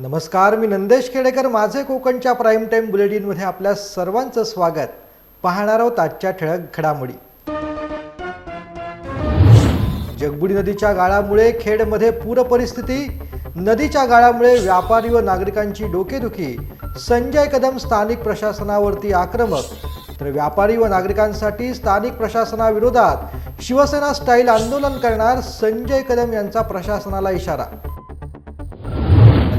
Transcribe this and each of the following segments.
नमस्कार मी नंदेश खेडेकर माझे कोकणच्या प्राईम टाईम बुलेटिनमध्ये आपल्या सर्वांचं स्वागत. पाहणार आहोत आजच्या ठळक घडामोडी. जगबुडी नदीच्या गाळामुळे खेडमध्ये पूर परिस्थिती नदीच्या गाळामुळे व्यापारी व नागरिकांची डोकेदुखी संजय कदम स्थानिक प्रशासनावरती आक्रमक. तर व्यापारी व नागरिकांसाठी स्थानिक प्रशासनाविरोधात शिवसेना स्टाईल आंदोलन करणार संजय कदम यांचा प्रशासनाला इशारा.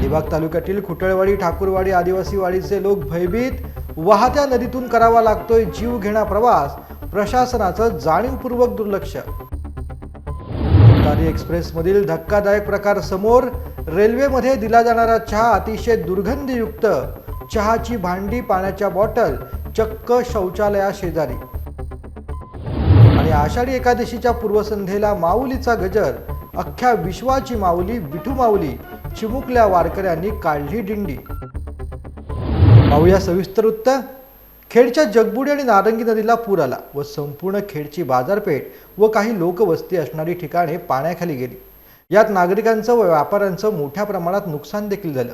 अलिबाग तालुक्यातील खुटळवाडी ठाकूरवाडी आदिवासी वाडीचे लोक भयभीत वाहत्या नदीतून करावा लागतोय जीव घेणा प्रवास प्रशासनाचं जाणीवपूर्वक दुर्लक्ष. तारी एक्सप्रेसमधील धक्कादायक प्रकार समोर रेल्वेमध्ये दिला जाणारा चहा अतिशय दुर्गंधयुक्त. चहाची भांडी पाण्याच्या बॉटल चक्क शौचालया शेजारी. आणि आषाढी एकादशीच्या पूर्वसंध्येला माऊलीचा गजर अख्ख्या विश्वाची माऊली विठू माऊली चिमुकल्या वारकऱ्यांनी काढली दिंडी. पाहूया सविस्तर वृत्त खेडच्या जगबुडी आणि नारंगी नदीला पूर आला व संपूर्ण खेडची बाजारपेठ व काही लोकवस्ती असणारी ठिकाणे पाण्याखाली गेली. यात नागरिकांचं व व्यापाऱ्यांचं मोठ्या प्रमाणात नुकसान देखील झालं.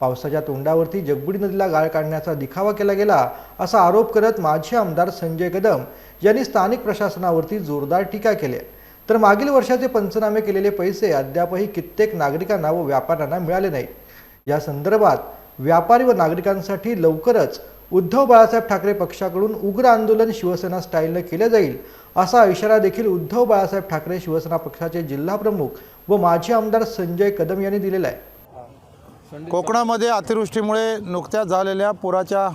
पावसाच्या तोंडावरती जगबुडी नदीला गाळ काढण्याचा दिखावा केला गेला असा आरोप करत माजी आमदार संजय कदम यांनी स्थानिक प्रशासनावरती जोरदार टीका केली आहे. तर मागील वर्षाचे पंचनामे केलेले पैसे अद्यापही कित्येक नागरिकांना व व्यापाऱ्यांना मिळाले नाहीत या संदर्भात व्यापारी व नागरिकांसाठी लवकरच उद्धव बाळासाहेब ठाकरे पक्षाकडून उग्र आंदोलन शिवसेना स्टाईलने केले जाईल असा इशारा देखील उद्धव बाळासाहेब ठाकरे शिवसेना पक्षाचे जिल्हा प्रमुख व माजी आमदार संजय कदम यांनी दिलेला आहे. कोकणामध्ये अतिवृष्टीमुळे नुकत्याच झालेल्या पुराच्या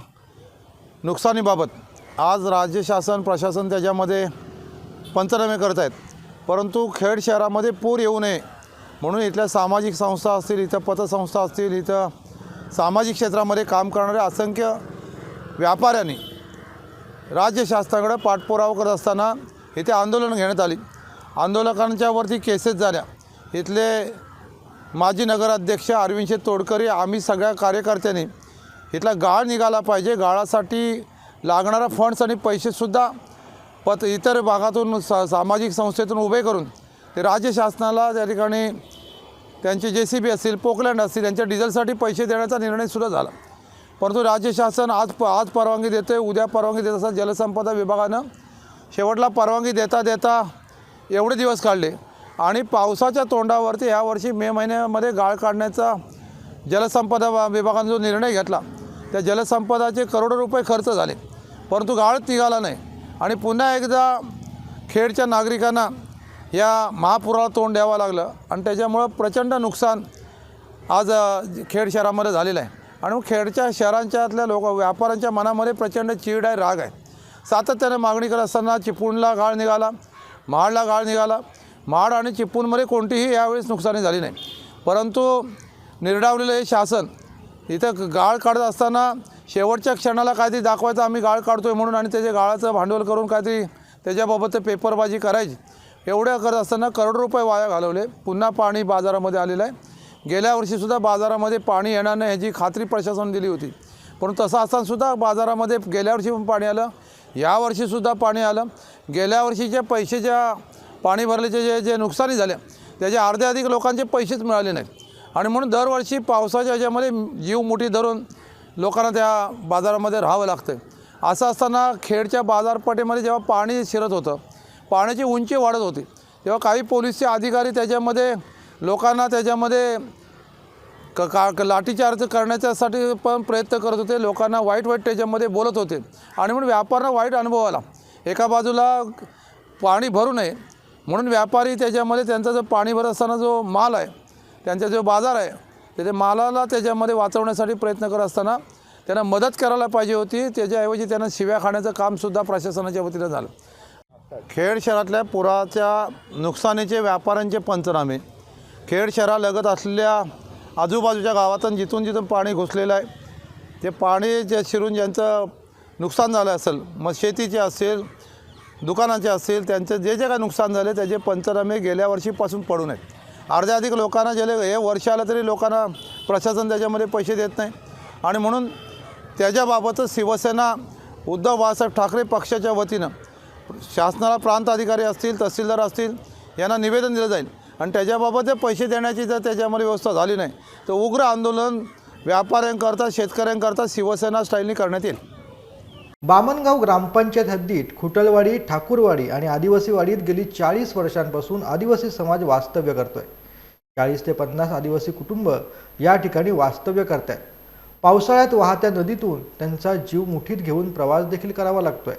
नुकसानीबाबत आज राज्य शासन प्रशासन त्याच्यामध्ये पंचनामे करत आहेत परंतु खेड शहरामध्ये पूर येऊ नये. म्हणून इथल्या सामाजिक संस्था असतील इथं पतसंस्था असतील इथं सामाजिक क्षेत्रामध्ये काम करणाऱ्या असंख्य व्यापाऱ्यांनी राज्य शासनाकडे पाठपुरावा करत असताना इथे आंदोलन घेण्यात आली. आंदोलकांच्यावरती केसेस झाल्या. इथले माजी नगराध्यक्ष अरविंदशे तोडकरी आम्ही सगळ्या कार्यकर्त्यांनी इथला गाळ निघाला पाहिजे. गाळासाठी लागणारा फंड्स आणि पैसेसुद्धा पत इतर भागातून सा सामाजिक संस्थेतून उभे करून ते राज्य शासनाला त्या ठिकाणी त्यांचे जे सी बी असतील पोकलँड असतील त्यांच्या डिझेलसाठी पैसे देण्याचा निर्णयसुद्धा झाला. परंतु राज्य शासन आज प आज परवानगी देते उद्या परवानगी देत असताना जलसंपदा विभागानं. शेवटला परवानगी देता देता एवढे दिवस काढले. आणि पावसाच्या तोंडावरती ह्यावर्षी मे महिन्यामध्ये गाळ काढण्याचा जलसंपदा विभागानं विभागाने जो निर्णय घेतला त्या जलसंपदाचे करोडो रुपये खर्च झाले. परंतु गाळ निघाला नाही. आणि पुन्हा एकदा खेडच्या नागरिकांना या महापुराला तोंड द्यावं लागलं. आणि त्याच्यामुळं प्रचंड नुकसान आज खेड शहरामध्ये झालेलं आहे. आणि खेडच्या शहरांच्यातल्या लोक व्यापाऱ्यांच्या मनामध्ये प्रचंड चीड आहे राग आहे. सातत्याने मागणी करत असताना चिपळूणला गाळ निघाला महाडला गाळ निघाला. महाड आणि चिपळूणमध्ये कोणतीही यावेळेस नुकसानी झाली नाही. परंतु निर्डावलेलं हे शासन इथं गाळ काढत असताना शेवटच्या क्षणाला काहीतरी दाखवायचं आम्ही गाळ काढतो आहे म्हणून आणि त्याच्या गाळाचं भांडवल करून काहीतरी त्याच्याबाबत ते पेपरबाजी करायची. एवढ्या करत असताना करोड रुपये वाया घालवले. पुन्हा पाणी बाजारामध्ये आलेलं आहे. गेल्या वर्षीसुद्धा बाजारामध्ये पाणी येणार नाही ह्याची खात्री प्रशासन दिली होती. परंतु तसं असतानासुद्धा बाजारामध्ये गेल्या वर्षी पण पाणी आलं. यावर्षीसुद्धा पाणी आलं. गेल्या वर्षीच्या पैशाच्या पाणी भरल्याचे जे जे नुकसानी झाल्या त्याचे अर्ध्या अधिक लोकांचे पैसेच मिळाले नाहीत. आणि म्हणून दरवर्षी पावसाच्या ह्याच्यामध्ये जीव मुठी धरून लोकांना त्या बाजारामध्ये राहावं लागतं असं असताना खेडच्या बाजारपेठेमध्ये जेव्हा पाणी शिरत होतं पाण्याची उंची वाढत होती तेव्हा काही पोलीसचे अधिकारी त्याच्यामध्ये लोकांना त्याच्यामध्ये क का लाठीचार्ज करण्याच्यासाठी पण प्रयत्न करत होते. लोकांना वाईट वाईट त्याच्यामध्ये बोलत होते. आणि म्हणून व्यापाऱ्यांना वाईट अनुभव आला. एका बाजूला पाणी भरू नये म्हणून व्यापारी त्याच्यामध्ये त्यांचा जो पाणी भरत असताना जो माल आहे त्यांचा जो बाजार आहे तर ते मालाला त्याच्यामध्ये वाचवण्यासाठी प्रयत्न करत असताना त्यांना मदत करायला पाहिजे होती. त्याच्याऐवजी त्यांना शिव्या खाण्याचं कामसुद्धा प्रशासनाच्या वतीनं झालं. खेड शहरातल्या पुराच्या नुकसानीचे व्यापाऱ्यांचे पंचनामे. खेड शहरालगत असलेल्या आजूबाजूच्या गावातून जिथून जिथून पाणी घुसलेलं आहे ते पाणी जे शिरून ज्यांचं नुकसान झालं असेल मग शेतीचे असेल दुकानाचे असेल त्यांचं जे जे काय नुकसान झाले त्याचे पंचनामे गेल्या वर्षीपासून पडून आहेत. अर्ध्या अधिक लोकांना गेले हे वर्ष आलं तरी लोकांना प्रशासन त्याच्यामध्ये पैसे देत नाही. आणि म्हणून त्याच्याबाबतच शिवसेना उद्धव बाळासाहेब ठाकरे पक्षाच्या वतीनं शासनाला प्रांत अधिकारी असतील तहसीलदार असतील यांना निवेदन दिलं जाईल. आणि त्याच्याबाबत ते पैसे देण्याची जर त्याच्यामध्ये व्यवस्था झाली नाही तर उग्र आंदोलन व्यापाऱ्यांकरता शेतकऱ्यांकरता शिवसेना स्टाईलने करण्यात येईल. बामणगाव ग्रामपंचायत हद्दीत खुटलवाडी ठाकूरवाडी आणि आदिवासीवाडीत गेली चाळीस वर्षांपासून आदिवासी समाज वास्तव्य करतोय. चाळीस ते पन्नास आदिवासी कुटुंब या ठिकाणी वास्तव्य करत आहेत पावसाळ्यात वाहत्या नदीतून त्यांचा जीव मुठीत घेऊन प्रवास देखील करावा लागतोय.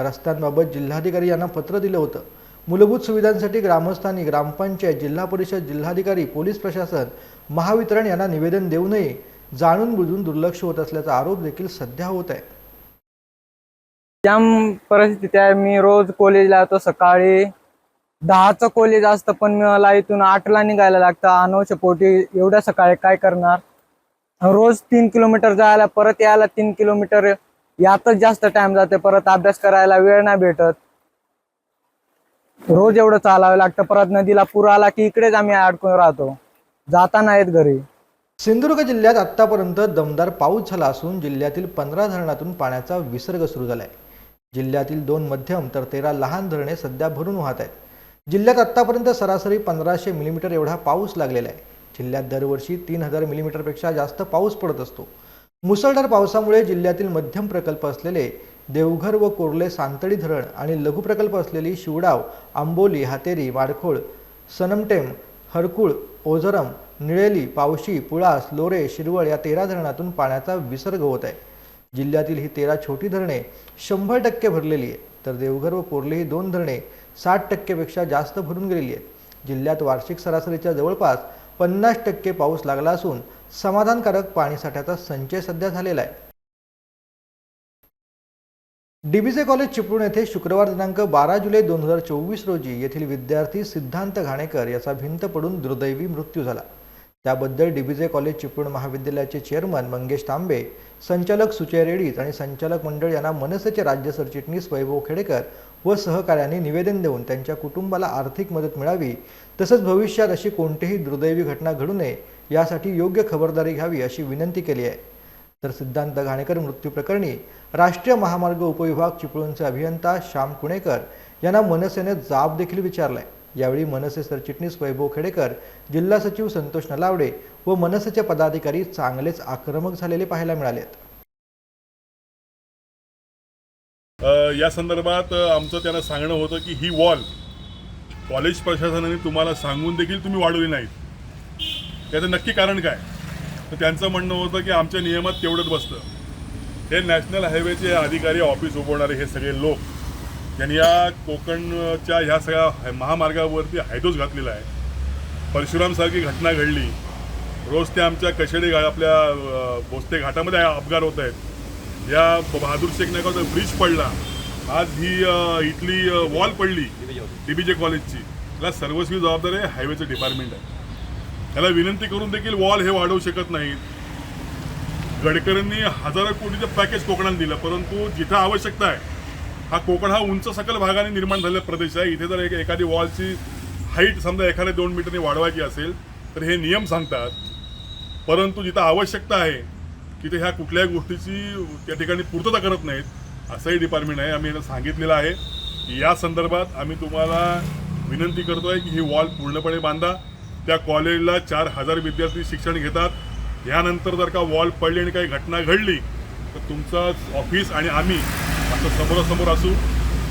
रस्त्यांबाबत जिल्हाधिकारी यांना पत्र दिलं होतं. मूलभूत सुविधांसाठी ग्रामस्थांनी ग्रामपंचायत जिल्हा परिषद जिल्हाधिकारी पोलीस प्रशासन महावितरण यांना निवेदन देऊ नये जाणून बुजून दुर्लक्ष होत असल्याचा आरोप देखील सध्या होत आहे. जाम परिस्थिती आहे मी रोज कॉलेजला येतो सकाळी दहाचं कॉलेज असतं पण मला इथून आठला निघायला लागतं. अनवश्य पोटी एवढ्या सकाळी काय करणार? रोज तीन किलोमीटर जायला परत यायला तीन किलोमीटर. यातच जास्त टाइम जाते परत अभ्यास करायला वेळ नाही भेटत. रोज एवढं चालावं लागतं परत नदीला पूर आला की इकडेच आम्ही अडकून राहतो. जाता येत घरी. सिंधुदुर्ग जिल्ह्यात आत्तापर्यंत दमदार पाऊस झाला असून जिल्ह्यातील पंधरा धरणातून पाण्याचा विसर्ग सुरू झाला आहे जिल्ह्यातील दोन मध्यम तर तेरा लहान धरणे सध्या भरून वाहत आहेत. जिल्ह्यात आत्तापर्यंत सरासरी पंधराशे मिलीमीटर एवढा पाऊस लागलेला आहे. जिल्ह्यात दरवर्षी तीन हजार मिलीमीटरपेक्षा जास्त पाऊस पडत असतो. मुसळधार पावसामुळे जिल्ह्यातील मध्यम प्रकल्प असलेले देवघर व कोर्ले सांतडी धरण आणि लघु प्रकल्प असलेली शिवडाव आंबोली हातेरी वाडखोळ सनमटेम हरकुळ ओझरम निळेली पावशी पुळास लोरे शिरवळ या तेरा धरणातून पाण्याचा विसर्ग होत आहे. जिल्ह्यातील ही तेरा छोटी धरणे शंभर टक्के भरलेली आहे तर देवघर व कोर्ले ही दोन धरणे साठ टक्केपेक्षा जास्त भरून गेलेली आहेत. जिल्ह्यात वार्षिक सरासरीच्या जवळपास पन्नास टक्के पाऊस लागला असून समाधानकारक पाणीसाठ्याचा संचय सध्या झालेला आहे. डीबीजे कॉलेज चिपळूण येथे शुक्रवार दिनांक बारा जुलै दोन हजार चोवीस रोजी येथील विद्यार्थी सिद्धांत घाणेकर याचा भिंत पडून दुर्दैवी मृत्यू झाला. त्याबद्दल डीबीजे कॉलेज चिपळूण महाविद्यालयाचे चेअरमन मंगेश तांबे संचालक सुचय रेडीज आणि संचालक मंडळ यांना मनसेचे राज्य सरचिटणीस वैभव खेडेकर व सहकार्यांनी निवेदन देऊन त्यांच्या कुटुंबाला आर्थिक मदत मिळावी तसंच भविष्यात अशी कोणतीही दुर्दैवी घटना घडू नये यासाठी योग्य खबरदारी घ्यावी अशी विनंती केली आहे. तर सिद्धांत घाणेकर मृत्यू प्रकरणी राष्ट्रीय महामार्ग उपविभाग चिपळूणचे अभियंता श्याम कुणेकर यांना मनसेने जाब देखील विचारलाय. यावेळी मनसे सरचिटणीस वैभव खेडेकर जिल्हा सचिव संतोष नलावडे व मनसेचे पदाधिकारी चांगलेच आक्रमक झालेले पाहायला मिळालेत. या संदर्भात आमचं त्यांना सांगणं होतं की ही वॉल कॉलेज प्रशासनाने तुम्हाला सांगून देखील तुम्ही वाढवली नाहीत. त्याचं नक्की कारण काय? तर त्यांचं म्हणणं होतं की आमच्या नियमात तेवढंच बसतं. हे नॅशनल हायवेचे अधिकारी ऑफिस उभवणारे हे सगळे लोक त्यांनी या कोकणच्या ह्या सगळ्या महामार्गावरती हायदोस घातलेला आहे. परशुरामसारखी घटना घडली. रोज ते आमच्या कशेडे घा आपल्या भोसते घाटामध्ये अपघात होत आहेत. या बहादूर शेख नायकाचा ब्रिज पडला. आज ही इथली वॉल पडली डीबीजे कॉलेजची त्याला सर्वस्वी जबाबदारी आहे हायवेचं डिपार्टमेंट आहे. त्याला विनंती करून देखील वॉल हे वाढवू शकत नाहीत. गडकरींनी हजारो कोटीचं पॅकेज कोकणात दिलं परंतु जिथं आवश्यकता आहे हा कोकण हा उंच सकल भागाने निर्माण झालेला प्रदेश आहे. इथे जर एक एखादी वॉलची हाईट समजा एखाद्या दोन मीटरने वाढवायची असेल तर हे नियम सांगतात. परंतु जिथं आवश्यकता आहे तिथे ह्या कुठल्याही गोष्टीची त्या ठिकाणी पूर्तता करत नाहीत. असंही डिपार्टमेंट आहे आम्ही यांना सांगितलेलं आहे. की या संदर्भात आम्ही तुम्हाला विनंती करतो आहे की ही वॉल पूर्णपणे बांधा. त्या कॉलेजला चार हजार विद्यार्थी शिक्षण घेतात. यानंतर जर का वॉल पडली आणि काही घटना घडली तर तुमचं ऑफिस आणि आम्ही असं समोरासमोर असू.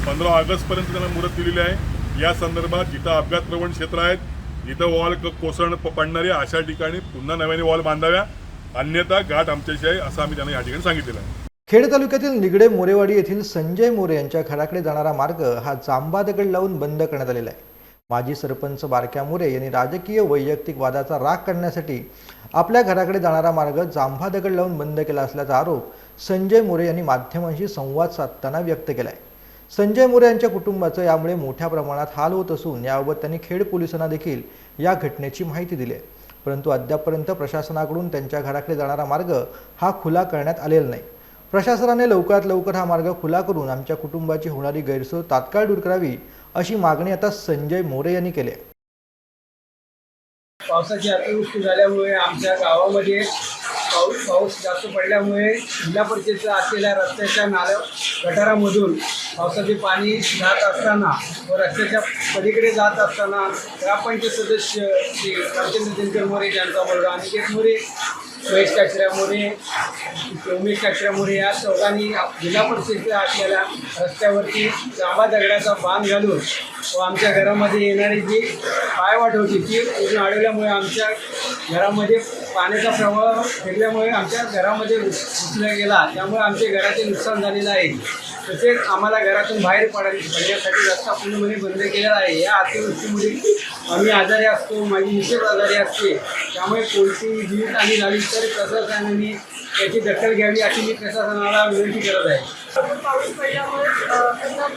पंधरा ऑगस्टपर्यंत त्यांना मुदत दिलेली आहे. या संदर्भात जिथं अपघात प्रवण क्षेत्र आहेत जिथं वॉल कोसळण पडणारी अशा ठिकाणी पुन्हा नव्याने वॉल बांधाव्या. अन्यथा गाठ आमच्याशी आहे असं आम्ही त्यांना या ठिकाणी सांगितलेलं आहे. खेड तालुक्यातील निगडे मोरेवाडी येथील संजय मोरे यांच्या घराकडे जाणारा मार्ग हा जांबा दगड लावून बंद करण्यात आलेला आहे. माजी सरपंच बारक्या मोरे यांनी राजकीय वैयक्तिक वादाचा राग करण्यासाठी आपल्या घराकडे जाणारा मार्ग जांभा दगड लावून बंद केला असल्याचा आरोप संजय मोरे यांनी माध्यमांशी संवाद साधताना व्यक्त केला आहे संजय मोरे यांच्या कुटुंबाचं यामुळे मोठ्या प्रमाणात हाल होत असून याबाबत त्यांनी खेड पोलिसांना देखील या घटनेची माहिती दिली आहे. परंतु अद्यापपर्यंत प्रशासनाकडून त्यांच्या घराकडे जाणारा मार्ग हा खुला करण्यात आलेला नाही. प्रशासनाने लवकरात लवकर हा मार्ग खुला करून आमच्या कुटुंबाची होणारी गैरसोय तात्काळ दूर करावी अशी मागणी आता संजय मोरे यांनी केली पावसाची अतिवृष्टी झाल्यामुळे आमच्या गावामध्ये पाऊस पाऊस जास्त पडल्यामुळे जिल्हा परिषदेच्या असलेल्या रस्त्याच्या नाल्या गटारामधून पावसाचे पाणी जात असताना व रस्त्याच्या पलीकडे जात असताना ग्रामपंचायत सदस्य श्री रामचंद्र दिनकर मोरे यांचा मुलगा अनिकेत मोरे महेश काचऱ्या उमेश काचऱ्या या चौघांनी जिल्हा परिषदेच्या असलेल्या रस्त्यावरती जांबा दगडाचा बांध घालून व आमच्या घरामध्ये येणारी जी पायवाट होती ती पूर्ण अडवल्यामुळे आमच्या घरामध्ये पाण्याचा प्रवाह फिरल्यामुळे आमच्या घरामध्ये घुस- घुसला गेला. त्यामुळे आमच्या घराचे नुकसान झालेलं आहे. तसेच आम्हाला घरातून बाहेर पडा पडण्यासाठी रस्ता पूर्णपणे बंद केलेला आहे. या अतिवृष्टीमुळे आम्ही आजारी असतो माझी मिसेस आजारी असते. त्यामुळे कोणती जीवित आणि झाली तर प्रशासनाने त्याची दखल घ्यावी अशी मी प्रशासनाला विनंती करत आहे. पाऊस पडल्यामुळे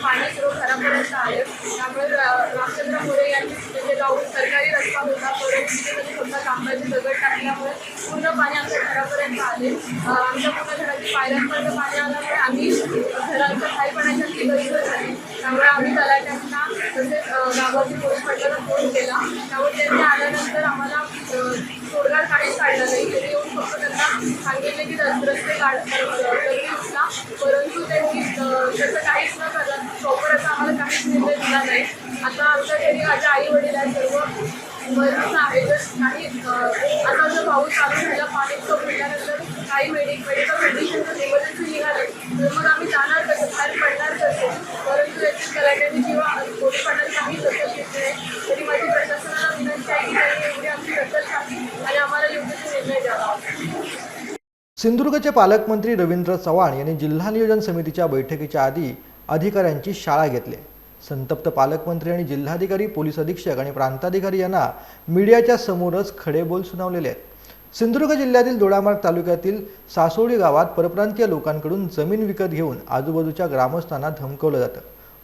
पाणी सर्व घरापर्यंत आले त्यामुळे रामचंद्र मोरे यांनी सरकारी रस्ता होता परंतु तिथे त्यांनी दगड टाकल्यामुळे पूर्ण पाणी आमच्या घरापर्यंत आले. अ, आमच्या पूर्ण घराची पायऱ्यांपर्यंत पाणी आल्यामुळे आम्ही घराच्या खाली पडायची गरज झाली. त्यामुळे आम्ही तलाट्यांना तसेच अ, गावाची पोलीस पाटलांना फोन केला. त्यामुळे त्यांनी आल्यानंतर आम्हाला अ, तोडगा काहीच काढला. नाही त्यांनी येऊन फक्त त्यांना सांगितले की रस- रस्ते काढ दगडी उचला परंतु त्यांनी अं, तसं काहीच न करता प्रॉपर असं आम्हाला काहीच निर्णय दिला नाही. आता माझ्या आई वडील आहे सर्व. बरेच आहे तर काही आता जर पाऊस चालू झाला पाणी तो पडल्यानंतर काही मेडिक मेडिकल कंडिशन इमर्जन्सी निघाले तर मग आम्ही जाणार कसं? बाहेर पडणार कसं? परंतु याची कलाट्याने किंवा कोणी पडणार काही दखल घेतली नाही. तरी माझी प्रशासनाला विनंती आहे की त्यांनी एवढी आमची दखल घ्यावी आणि आम्हाला योग्य तो निर्णय द्यावा. सिंधुदुर्गचे पालकमंत्री रवींद्र चव्हाण यांनी जिल्हा नियोजन समितीच्या बैठकीच्या आधी अधिकाऱ्यांची शाळा घेतली. संतप्त पालकमंत्री आणि जिल्हाधिकारी पोलीस अधीक्षक आणि प्रांताधिकारी यांना मीडियाच्या समोरच खडे बोल सुनावलेले आहेत. सिंधुदुर्ग जिल्ह्यातील दोडामार्ग तालुक्यातील सासोडी गावात परप्रांतीय लोकांकडून जमीन विकत घेऊन आजूबाजूच्या ग्रामस्थांना धमकवलं जातं.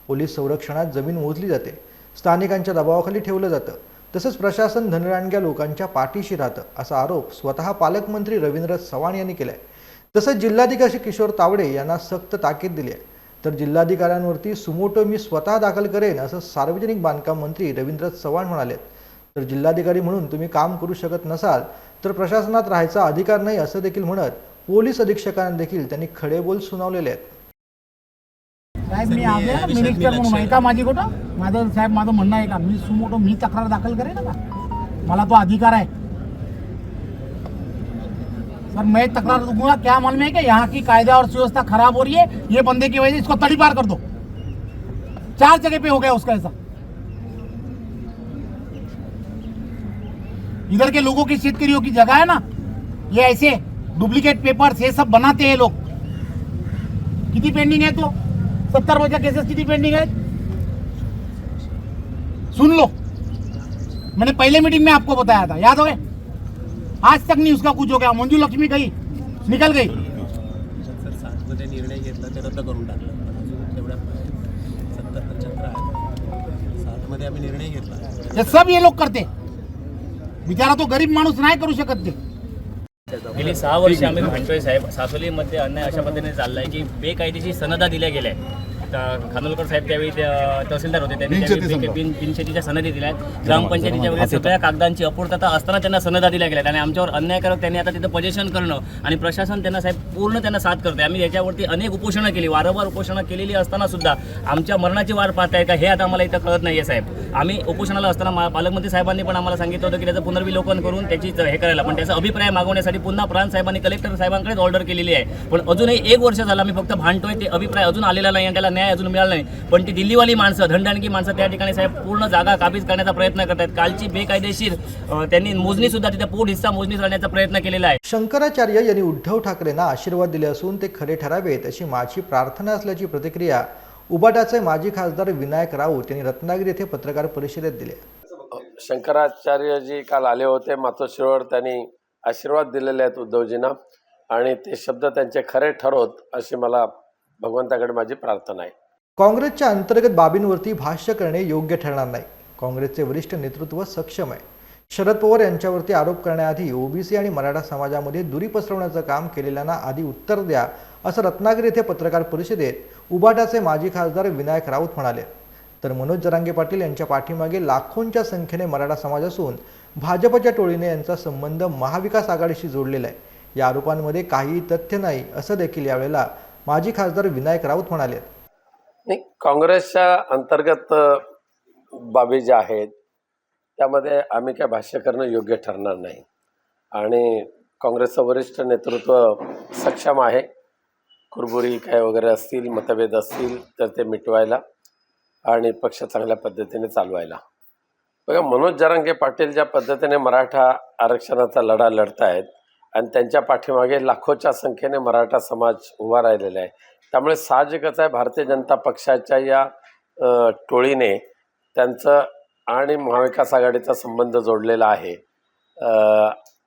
पोलीस संरक्षणात जमीन मोजली जाते. स्थानिकांच्या दबावाखाली ठेवलं जातं. तसंच प्रशासन धनराणग्या लोकांच्या पाठीशी राहतं असा आरोप स्वतः पालकमंत्री रवींद्र चव्हाण यांनी केलाय. तसंच जिल्हाधिकारी किशोर तावडे यांना सक्त ताकीद दिली आहे. तर जिल्हाधिकाऱ्यांवरती सुमोटो मी स्वतः दाखल करेन असं सार्वजनिक बांधकाम मंत्री रवींद्र चव्हाण म्हणाले. तर जिल्हाधिकारी म्हणून तुम्ही काम करू शकत नसाल तर प्रशासनात राहायचा अधिकार नाही असं देखील म्हणत पोलीस अधीक्षकांना देखील त्यांनी खडे बोल सुनावलेले आहेत. साहेब मी आले ना मिनिस्टर म्हणून. आहे का माझी गोष्ट माझं साहेब माझं म्हणणं आहे का? मी सुमोटो मी तक्रार दाखल करेन ना का? मला तो अधिकार है सर मैं तकरार दूँगा। क्या मालूम है कि यहाँ की कायदा और सुव्यवस्था खराब हो रही है? ये बंदे की वजह से इसको तड़ी पार कर दो। चार जगह पे हो गया उसका ऐसा। इधर के लोगों की शेतकरियों की जगह है ना, ये ऐसे डुप्लीकेट पेपर्स, ये सब बनाते हैं लोग। किती पेंडिंग है तो? सत्तर वजह केसेस किती पेंडिंग है। सुन लो। मैंने पहले मीटिंग में आपको बताया था। याद हो गए? आज तक नहीं उसका कुछ हो गया। मंजू लक्ष्मी गई। निकल गई। सर सातमध्ये निर्णय घेतला ते रद्द करून टाकलं. पण अजून तेवढ्या सत्तर पंच्याहत्तर आहे. सातमध्ये आम्ही निर्णय घेतला. ये सब ये लोग करते. बिचारा तो गरीब माणूस नाही करू शकत ते. गेली सहा वर्ष आम्ही म्हणतोय साहेब. सासोलीमध्ये अन्याय अशा पद्धतीने चाललाय की बेकायदेशीर सनदा दिल्या गेल्या खानोलकर साहेब त्यावेळी तहसीलदार होते. त्यांनी बिनशेतीच्या सनदी दिल्या आहेत. ग्रामपंचायतीच्या वगैरे सगळ्या कागदांची अपूर्तता असताना त्यांना सनदा दिल्या गेल्या आणि आमच्यावर अन्यायकारक त्यांनी आता तिथं पजेशन करणं आणि प्रशासन त्यांना साहेब पूर्ण त्यांना साथ करते आम्ही याच्यावरती अनेक उपोषणं केली वारंवार उपोषणं केलेली असताना सुद्धा आमच्या मरणाची वाट पाहत आहे का हे आता आम्हाला इथं कळत नाहीये साहेब. आम्ही उपोषणाला असताना पालकमंत्री साहेबांनी पण आम्हाला सांगितलं होतं की त्याचं पुनर्विलोकन करून त्याची हे करायला. पण त्याचा अभिप्राय मागवण्यासाठी पुन्हा प्रांत साहेबांनी कलेक्टर साहेबांकडेच ऑर्डर केलेली आहे. पण अजूनही एक वर्ष झालं आम्ही फक्त भांडतोय. ते अभिप्राय अजून आलेला नाही आणि त्याला न्याय अजून मिळाला नाही. पण ती दिल्लीवाली माणसं धंडाणकी माणसं त्या ठिकाणी साहेब पूर्ण जागा काबीज करण्याचा प्रयत्न करत आहेत कालची बेकायदेशीर त्यांनी मोजणी सुद्धा तिथे पोट हिस्सा मोजणी करण्याचा प्रयत्न केलेला आहे. शंकराचार्य यांनी उद्धव ठाकरेंना आशीर्वाद दिले असून ते खरे ठरावेत अशी माझी प्रार्थना असल्याची प्रतिक्रिया उबाटाचे माजी खासदार विनायक राऊत यांनी रत्नागिरी येथे पत्रकार परिषदेत दिली. शंकराचार्यजी काल आले होते मातोश्रीवर त्यांनी आशीर्वाद दिलेले आहेत उद्धवजींना आणि ते शब्द त्यांचे खरे ठरवत अशी मला भगवंताकडे माझी प्रार्थना आहे. काँग्रेसच्या अंतर्गत बाबींवरती भाष्य करणे योग्य ठरणार नाही. काँग्रेसचे वरिष्ठ नेतृत्व सक्षम आहे. शरद पवार यांच्यावरती आरोप करण्याआधी ओबीसी आणि मराठा समाजामध्ये दुरी पसरवण्याचं काम केलेल्यांना आधी उत्तर द्या असं रत्नागिरी येथे पत्रकार परिषदेत उबाटाचे माजी खासदार विनायक राऊत म्हणाले. तर मनोज जरांगे पाटील यांच्या पाठीमागे लाखोंच्या संख्येने मराठा समाज असून भाजपच्या टोळीने यांचा संबंध महाविकास आघाडीशी जोडलेला आहे. या आरोपांमध्ये काही तथ्य नाही असं देखील यावेळेला माजी खासदार विनायक राऊत म्हणाले. नाही काँग्रेसच्या अंतर्गत बाबी ज्या आहेत त्यामध्ये आम्ही काय भाष्य करणं योग्य ठरणार नाही. आणि काँग्रेसचं वरिष्ठ नेतृत्व सक्षम आहे. कुरबुरी काय वगैरे असतील मतभेद असतील तर ते मिटवायला आणि पक्ष चांगल्या पद्धतीने चालवायला. बघा मनोज जरांगे पाटील ज्या पद्धतीने मराठा आरक्षणाचा लढा लढतायत आणि त्यांच्या पाठीमागे लाखोच्या संख्येने मराठा समाज उभा राहिलेला आहे. त्यामुळे साहजिकच आहे भारतीय जनता पक्षाच्या या टोळीने त्यांचं आणि महाविकास आघाडीचा संबंध जोडलेला आहे.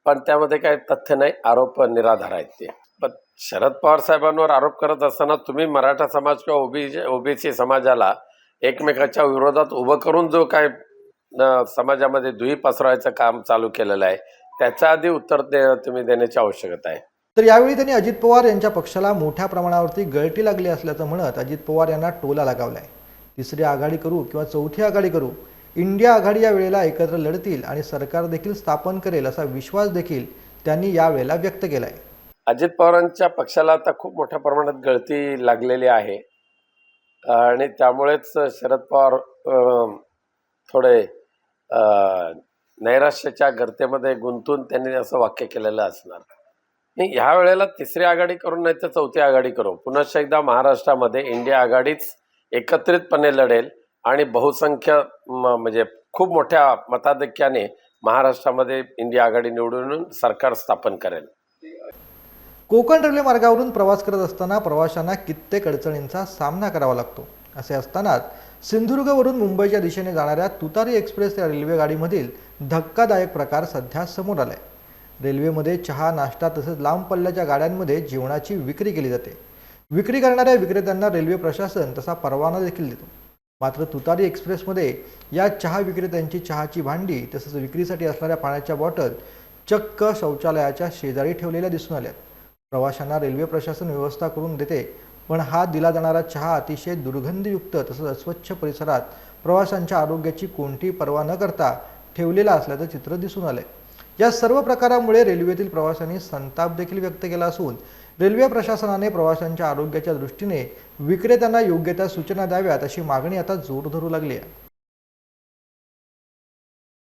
पण त्यामध्ये काही तथ्य नाही आरोप निराधार आहेत ते. पण शरद पवार साहेबांवर आरोप करत असताना तुम्ही मराठा समाज किंवा ओबी ओबीसी समाजाला एकमेकाच्या विरोधात उभं करून जो काय समाजामध्ये दुही पसरवायचं काम चालू केलेलं आहे त्याच्या आधी उत्तर दे तुम्ही देण्याची आवश्यकता आहे. तर यावेळी त्यांनी अजित पवार यांच्या पक्षाला मोठ्या प्रमाणावरती गळती लागली असल्याचं म्हणत अजित पवार यांना टोला लगावलाय. तिसरी आघाडी करू किंवा चौथी आघाडी करू इंडिया आघाडी या वेळेला एकत्र लढतील आणि सरकार देखील स्थापन करेल असा विश्वास देखील त्यांनी यावेळेला व्यक्त केलाय. अजित पवारांच्या पक्षाला आता खूप मोठ्या प्रमाणात गळती लागलेली आहे. आणि त्यामुळेच शरद पवार थोडे नैराश्याच्या गर्तेमध्ये गुंतून त्यांनी असं वाक्य केलेलं असणार. नाही ह्या वेळेला तिसरी आघाडी करून नाही तर चौथी आघाडी करू. पुनश्च एकदा महाराष्ट्रामध्ये इंडिया आघाडीच एकत्रितपणे लढेल आणि बहुसंख्य म्हणजे खूप मोठ्या मताधिक्याने महाराष्ट्रामध्ये इंडिया आघाडी निवडून सरकार स्थापन करेल. कोकण रेल्वे मार्गावरून प्रवास करत असताना प्रवाशांना कित्येक अडचणींचा सामना करावा लागतो. असे असतानाच सिंधुदुर्गवरून मुंबईच्या दिशेने जाणाऱ्या तुतारी एक्सप्रेस या रेल्वे गाडीमधील धक्कादायक प्रकार सध्या समोर आलाय. रेल्वेमध्ये चहा नाश्ता तसेच लांब पल्ल्याच्या गाड्यांमध्ये जेवणाची विक्री केली जाते. विक्री करणाऱ्या विक्रेत्यांना रेल्वे प्रशासन तसा परवाना देखील देतो. मात्र तुतारी एक्सप्रेसमध्ये या चहा विक्रेत्यांची चहाची भांडी तसंच विक्रीसाठी असणाऱ्या पाण्याच्या बॉटल चक्क शौचालयाच्या शेजारी ठेवलेल्या दिसून आल्या प्रवाशांना रेल्वे प्रशासन व्यवस्था करून देते पण हा दिला जाणारा चहा अतिशय दुर्गंधयुक्त तसंच अस्वच्छ परिसरात प्रवाशांच्या आरोग्याची कोणतीही पर्वा न करता ठेवलेला असल्याचं चित्र दिसून आलंय. या सर्व प्रकारामुळे रेल्वेतील प्रवाशांनी संताप देखील व्यक्त केला असून रेल्वे प्रशासनाने प्रवाशांच्या आरोग्याच्या दृष्टीने विक्रेत्यांना योग्य त्या सूचना द्याव्यात अशी मागणी आता जोर धरू लागली आहे.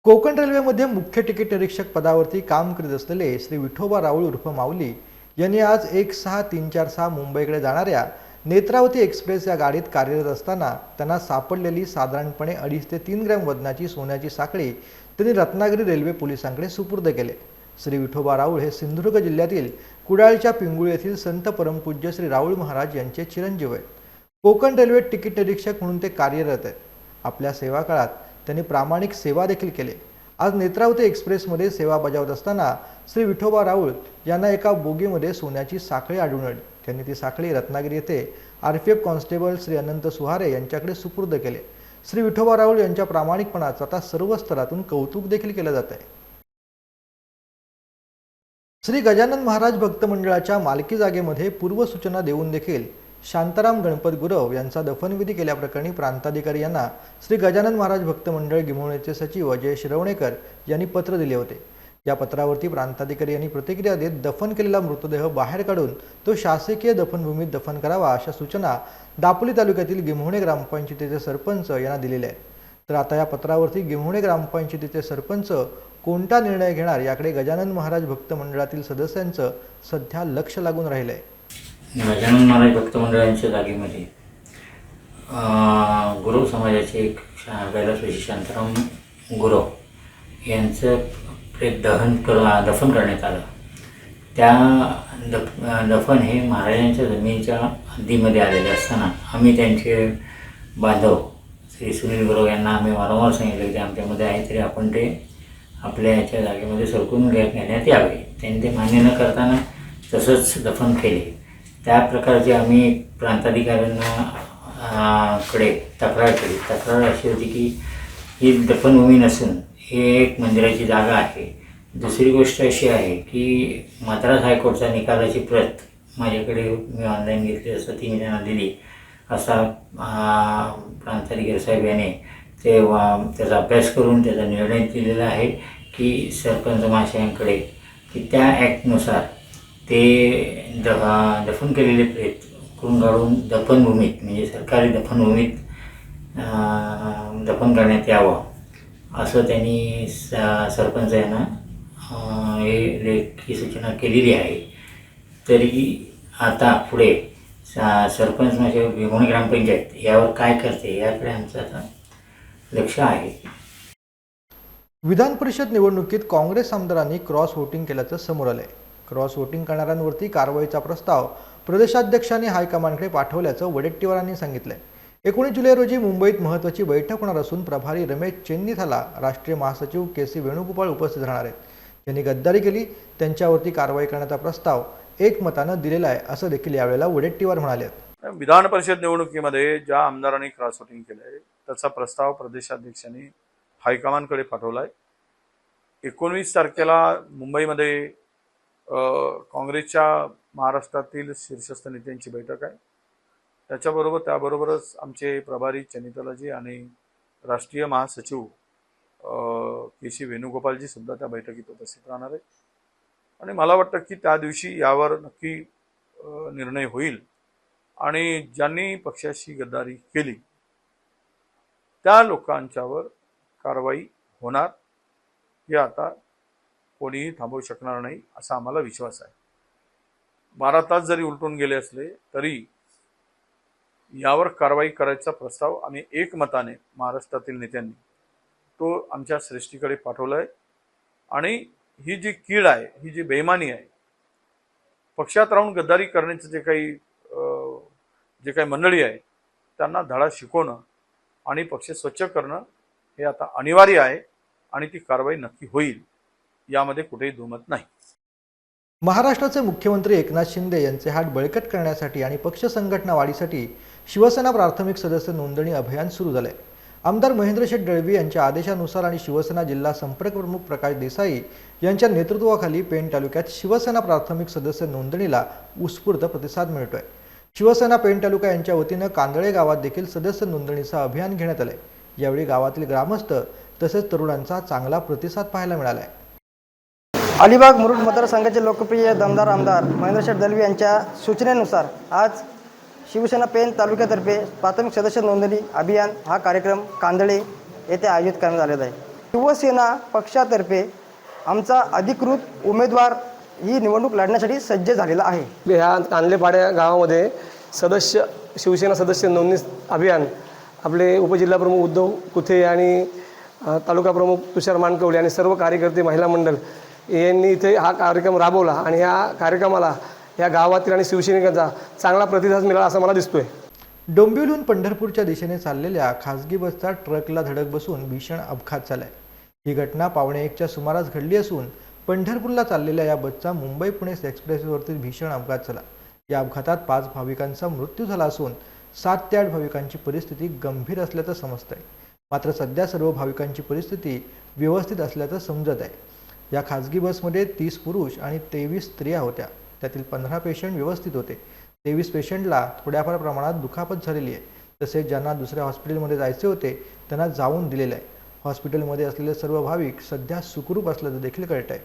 कोकण रेल्वेमध्ये मुख्य तिकीट निरीक्षक पदावरती काम करीत असलेले श्री विठोबा राऊळ उर्फ माऊली यांनी आज एक सहा तीन चार सहा मुंबईकडे जाणाऱ्या नेत्रावती एक्सप्रेस या गाडीत कार्यरत असताना त्यांना सापडलेली साधारणपणे अडीच ते तीन ग्रॅम वजनाची सोन्याची साखळी त्यांनी रत्नागिरी रेल्वे पोलिसांकडे सुपूर्द केले. श्री विठोबा राऊळ हे सिंधुदुर्ग जिल्ह्यातील कुडाळच्या पिंगुळ येथील संत परमपूज्य श्री राऊळ महाराज यांचे चिरंजीव आहेत. कोकण रेल्वे तिकीट निरीक्षक म्हणून ते कार्यरत आहेत. आपल्या सेवा काळात त्यांनी प्रामाणिक सेवा देखील केली. आज नेत्रावती एक्सप्रेसमध्ये सेवा बजावत असताना श्री विठोबा राऊळ यांना एका बोगीमध्ये सोन्याची साखळी आढळून आली. त्यांनी ती साखळी रत्नागिरी येथे R P F constable Shri Anant Suhare यांच्याकडे सुपूर्द केले. श्री विठोबा राऊळ यांच्या प्रामाणिकपणाचं आता सर्व स्तरातून कौतुक देखील केलं जात आहे. श्री गजानन महाराज भक्त मंडळाच्या मालकी जागेमध्ये पूर्वसूचना देऊन देखील शांताराम गणपत गुरव यांचा दफनविधी केल्याप्रकरणी प्रांताधिकारी यांना श्री गजानन महाराज भक्त मंडळ गिमवण्याचे सचिव अजय शिरवणेकर यांनी पत्र दिले होते. या पत्रावरती प्रांताधिकारी यांनी प्रतिक्रिया देत दफन केलेला मृतदेह बाहेर काढून तो शासकीय दफनभूमीत दफन करावा अशा सूचना दापोली तालुक्यातील गिम्होणे ग्रामपंचायतीचे सरपंच यांना दिलेल्या आहेत. तर आता या पत्रावरती गिम्होणे ग्रामपंचायतीचे सरपंच कोणता निर्णय घेणार याकडे गजानन महाराज भक्त मंडळातील सदस्यांचं सध्या लक्ष लागून राहिलं आहे गजानन महाराज भक्त मंडळांच्या जागेमध्ये गुरु गुरव समाजाचे एक शा- कैलासवासी शांताराम गुरव यांचं प्रेत दहन कर दफन करण्यात आलं. त्या दफ दफन हे महाराजांच्या जमिनीच्या हद्दीमध्ये आलेले असताना आम्ही त्यांचे बांधव श्री सुनील गुरव यांना आम्ही वारंवार सांगितलं की आमच्यामध्ये आहे तरी आपण ते आपल्या याच्या जागेमध्ये सरकून घेण्यात यावे. त्यांनी ते मान्य न करताना तसंच दफन केले. त्या प्रकारचे आम्ही प्रांताधिकाऱ्यांना कडे तक्रार केली. तक्रार अशी होती की ही दफनभूमी नसून ही एक मंदिराची जागा आहे. दुसरी गोष्ट अशी आहे की मद्रास हायकोर्टचा निकालाची प्रत माझ्याकडे मी ऑनलाईन घेतली असं ती मी त्यांना दिली. असा प्रांताधिकारी साहेब याने ते वा- त्याचा अभ्यास करून त्याचा निर्णय दिलेला आहे की सरपंच महाशयांकडे की त्या ॲक्टनुसार ते दफा दफन केलेले प्रेत करून काढून दफनभूमीत म्हणजे सरकारी दफनभूमीत दफन करण्यात यावं असं त्यांनी स सरपंच यांना हे लेखी सूचना केलेली आहे. तरी आता पुढे स- सरपंच म्हणजे भिवणी ग्रामपंचायत यावर काय करते याकडे आमचं आता लक्ष आहे. विधान परिषद निवडणुकीत काँग्रेस आमदारांनी क्रॉस वोटिंग केल्याचं समोर आलंय. क्रॉस वोटिंग करणाऱ्यांवरती कारवाईचा प्रस्ताव प्रदेशाध्यक्षांनी हायकमांडकडे पाठवल्याचं वडेट्टीवारांनी सांगितलंय. एकोणीस जुलै रोजी मुंबईत महत्त्वाची बैठक होणार असून प्रभारी रमेश चेन्नीथाला राष्ट्रीय महासचिव के सी वेणुगोपाळ उपस्थित राहणार आहेत. ज्यांनी गद्दारी केली त्यांच्यावरती कारवाई करण्याचा प्रस्ताव एकमतानं दिलेला आहे असं देखील यावेळेला वडेट्टीवार म्हणाले आहेत. विधान परिषद निवडणुकीमध्ये ज्या आमदारांनी क्रॉस वोटिंग केलंय त्याचा प्रस्ताव प्रदेशाध्यक्षांनी हायकमांडकडे पाठवला आहे एकोणवीस तारखेला मुंबईमध्ये काँग्रेसच्या महाराष्ट्रातील शीर्षस्थ नेत्यांची बैठक आहे. त्याच्याबरोबर त्याबरोबरच आमचे प्रभारी चनितलाजी आणि राष्ट्रीय महासचिव के सी वेणुगोपालजी सुद्धा त्या बैठकीत उपस्थित राहणार आहे आणि मला वाटतं की त्या दिवशी यावर नक्की निर्णय होईल. आणि ज्यांनी पक्षाशी गद्दारी केली त्या लोकांच्यावर कारवाई होणार. हे आता कोणीही थांबवू शकणार नाही असा आम्हाला विश्वास आहे. बारा तास जरी उलटून गेले असले तरी यावर कारवाई करायचा प्रस्ताव आम्ही एकमताने महाराष्ट्रातील नेत्यांनी तो आमच्या श्रेष्ठीकडे पाठवला आहे आणि ही जी कीड आहे ही जी बेमानी आहे पक्षात राहून गद्दारी करण्याचं जे काही जे काही मंडळी आहे त्यांना धडा शिकवणं आणि पक्ष स्वच्छ करणं हे आता अनिवार्य आहे आणि ती कारवाई नक्की होईल. यामध्ये कुठेही दुमत नाही. महाराष्ट्राचे मुख्यमंत्री एकनाथ शिंदे यांचे हात बळकट करण्यासाठी आणि पक्ष संघटना वाढीसाठी शिवसेना प्राथमिक सदस्य नोंदणी अभियान सुरू झाले. आमदार महेंद्र शेठ दळवी यांच्या आदेशानुसार आणि शिवसेना जिल्हा संपर्क प्रमुख प्रकाश देसाई यांच्या नेतृत्वाखाली पेण तालुक्यात शिवसेना प्राथमिक सदस्य नोंदणीला उत्स्फूर्त प्रतिसाद मिळतोय. शिवसेना पेण तालुका यांच्या वतीनं कांदळे गावात देखील सदस्य नोंदणीचं अभियान घेण्यात आले यावेळी गावातील ग्रामस्थ तसेच तरुणांचा चांगला प्रतिसाद पाहायला मिळालाय. अलिबाग मुरुड मतदारसंघाचे लोकप्रिय दमदार आमदार महेंद्रशेठ दलवी यांच्या सूचनेनुसार आज शिवसेना पेन तालुक्यातर्फे प्राथमिक सदस्य नोंदणी अभियान हा कार्यक्रम कांदळे येथे आयोजित करण्यात आलेला आहे. शिवसेना पक्षातर्फे आमचा अधिकृत उमेदवार ही निवडणूक लढण्यासाठी सज्ज झालेला आहे. ह्या कांदलेपाड्या गावामध्ये सदस्य शिवसेना सदस्य नोंदणी अभियान आपले उपजिल्हाप्रमुख उद्धव कुथे आणि तालुका प्रमुख तुषार मानकवले आणि सर्व कार्यकर्ते महिला मंडळ यांनी इथे हा कार्यक्रम राबवला आणि ह्या कार्यक्रमाला या गावातील आणि शिवसैनिकांचा चांगला प्रतिसाद मिळाला असं मला दिसतोय. डोंबिवलीहून पंढरपूरच्या दिशेने चाललेल्या खासगी बसचा ट्रकला धडक बसून भीषण अपघात झालाय. ही घटना पावणे एकच्या सुमारास घडली असून पंढरपूरला चाललेल्या या बसचा मुंबई पुणे एक्सप्रेसवरती भीषण अपघात झाला. या अपघातात पाच भाविकांचा मृत्यू झाला असून सात ते आठ भाविकांची परिस्थिती गंभीर असल्याचं समजतंय. मात्र सध्या सर्व भाविकांची परिस्थिती व्यवस्थित असल्याचं समजत आहे. या खाजगी बसमध्ये तीस पुरुष आणि तेवीस स्त्रिया होत्या. त्यातील पंधरा पेशंट व्यवस्थित होते. तेवीस पेशंटला थोड्याफार प्रमाणात दुखापत झालेली आहे. तसेच ज्यांना दुसऱ्या हॉस्पिटलमध्ये जायचे होते त्यांना जाऊन दिलेलं आहे. हॉस्पिटलमध्ये असलेले सर्व भाविक सध्या सुखरूप असल्याचं देखील कळत आहे.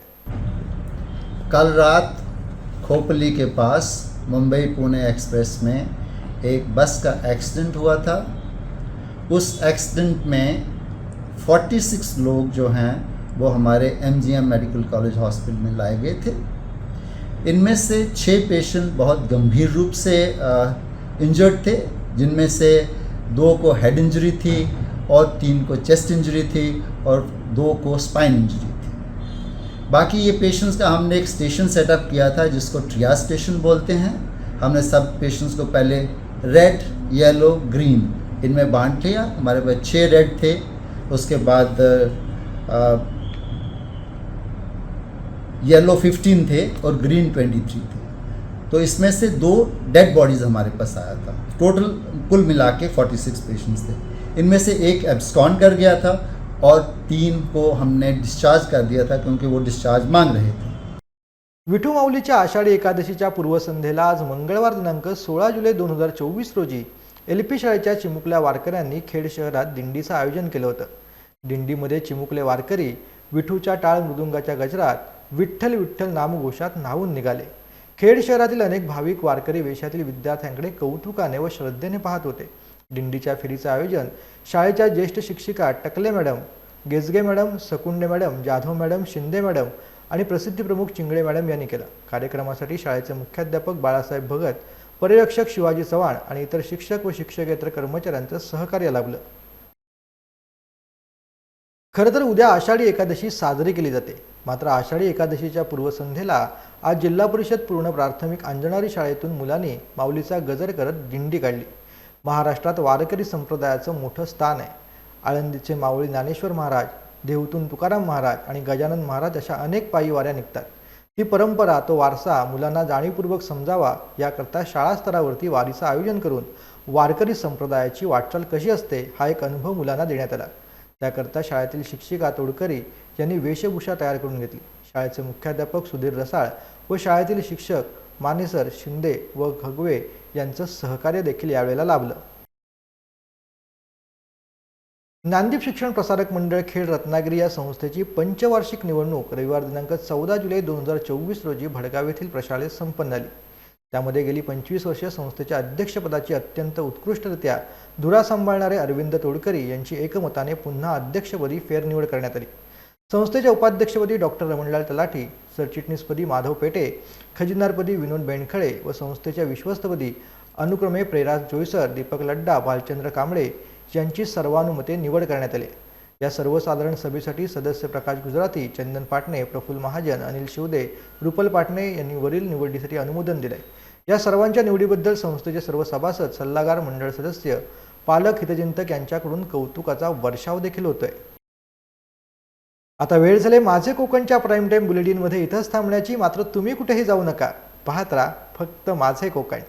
कल रात खोपली के पास मुंबई पुणे एक्सप्रेस में एक बस का एक्सीडेंट हुआ था। उस एक्सीडेंट में 46 लोग जो हैं वो हमारे एमजीएम मेडिकल कॉलेज हॉस्पिटल में लाए गए थे। इनमें से छः पेशेंट बहुत गंभीर रूप से इंजर्ड थे, जिनमें से दो को हेड इंजरी थी और तीन को चेस्ट इंजरी थी और दो को स्पाइन इंजरी थी। बाकी ये पेशेंट्स का हमने एक स्टेशन सेटअप किया था, जिसको ट्रिया स्टेशन बोलते हैं। हमने सब पेशेंट्स को पहले रेड येलो ग्रीन इनमें बांट लिया। हमारे पास छः रेड थे। उसके बाद येलो 15 थे और ग्रीन 23 थे। तो इसमें से दो डेड बॉडीज़ हमारे पास आया था। टोटल कुल मिला के 46 पेशेंट्स थे। इनमें से एक एब्सकॉन कर गया था और तीन को हमने डिस्चार्ज कर दिया था क्योंकि वो डिस्चार्ज मांग रहे थे। विठू माऊलीच्या आषाढी एकादशीच्या पूर्वसंध्येला आज मंगळवार दिनांक सोळा जुलै दोन हजार चोवीस रोजी एल पी शाळेच्या चिमुकल्या वारकऱ्यांनी खेड शहरात दिंडीचं आयोजन केलं होतं. दिंडीमध्ये चिमुकले वारकरी विठूच्या टाळ मृदुंगाच्या गजरात विठ्ठल विठ्ठल नामघोषात न्हावून निघाले. खेड शहरातील अनेक भाविक वारकरी वेशातील विद्यार्थ्यांकडे कौतुकाने व श्रद्धेने पाहत होते. दिंडीच्या फेरीचं आयोजन शाळेच्या ज्येष्ठ शिक्षिका Takle madam गेजगे madam Sakunde madam Jadhav madam Shinde madam आणि प्रसिद्धीप्रमुख चिंगळे मॅडम यांनी केलं. कार्यक्रमासाठी शाळेचे मुख्याध्यापक बाळासाहेब भगत पर्यवेक्षक शिवाजी चव्हाण आणि इतर शिक्षक व शिक्षकेतर कर्मचाऱ्यांचं सहकार्य लाभलं. खरं तर उद्या आषाढी एकादशी साजरी केली जाते. मात्र आषाढी एकादशीच्या पूर्वसंध्येला आज जिल्हा परिषद पूर्ण प्राथमिक अंजणारी शाळेतून मुलांनी माऊलीचा गजर करत दिंडी काढली. महाराष्ट्रात वारकरी संप्रदायाचं मोठं स्थान आहे. आळंदीचे माऊली ज्ञानेश्वर महाराज देहूतून तुकाराम महाराज आणि गजानन महाराज अशा अनेक पायी वाऱ्या निघतात. ही परंपरा तो वारसा मुलांना जाणीवपूर्वक समजावा याकरता शाळा स्तरावरती वारीचं आयोजन करून वारकरी संप्रदायाची वाटचाल कशी असते हा एक अनुभव मुलांना देण्यात आला. त्याकरता शाळेतील शिक्षिका तोडकरी यांनी वेशभूषा तयार करून घेतली. शाळेचे मुख्याध्यापक सुधीर रसाळ व शाळेतील शिक्षक मानेसर शिंदे व घगवे यांचं सहकार्य देखील यावेळेला लाभलं. नांदीप शिक्षण प्रसारक मंडळ खेड रत्नागिरी या संस्थेची पंचवार्षिक निवडणूक रविवार दिनांक चौदा जुलै दोन हजार चोवीस रोजी भडगाव येथील प्रशालेत संपन्न झाली. त्यामध्ये गेली पंचवीस वर्षे संस्थेच्या अध्यक्षपदाची अत्यंत उत्कृष्टरित्या धुरा सांभाळणारे अरविंद तोडकरी यांची एकमताने पुन्हा अध्यक्षपदी फेरनिवड करण्यात आली. संस्थेच्या उपाध्यक्षपदी डॉक्टर रमणलाल तलाठी सरचिटणीसपदी माधव पेटे खजिनारपदी विनोद बेंडखळे व संस्थेच्या विश्वस्तपदी अनुक्रमे प्रेराज जोईसर दीपक लड्डा भालचंद्र कांबळे यांची सर्वानुमते निवड करण्यात आली. या सर्वसाधारण सभेसाठी सदस्य प्रकाश गुजराती चंदन पाटणे प्रफुल्ल महाजन अनिल शिवदे रुपल पाटणे यांनी वरील निवडीसाठी अनुमोदन दिले या सर्वांच्या निवडीबद्दल संस्थेचे सर्व सभासद सल्लागार मंडळ सदस्य पालक हितचिंतक यांच्याकडून कौतुकाचा वर्षाव देखील होतोय. आता वेळ झाले माझे कोकणच्या प्राईम टाईम बुलेटिनमध्ये इथंच थांबण्याची. मात्र तुम्ही कुठेही जाऊ नका. पाहत राहा फक्त माझे कोकण.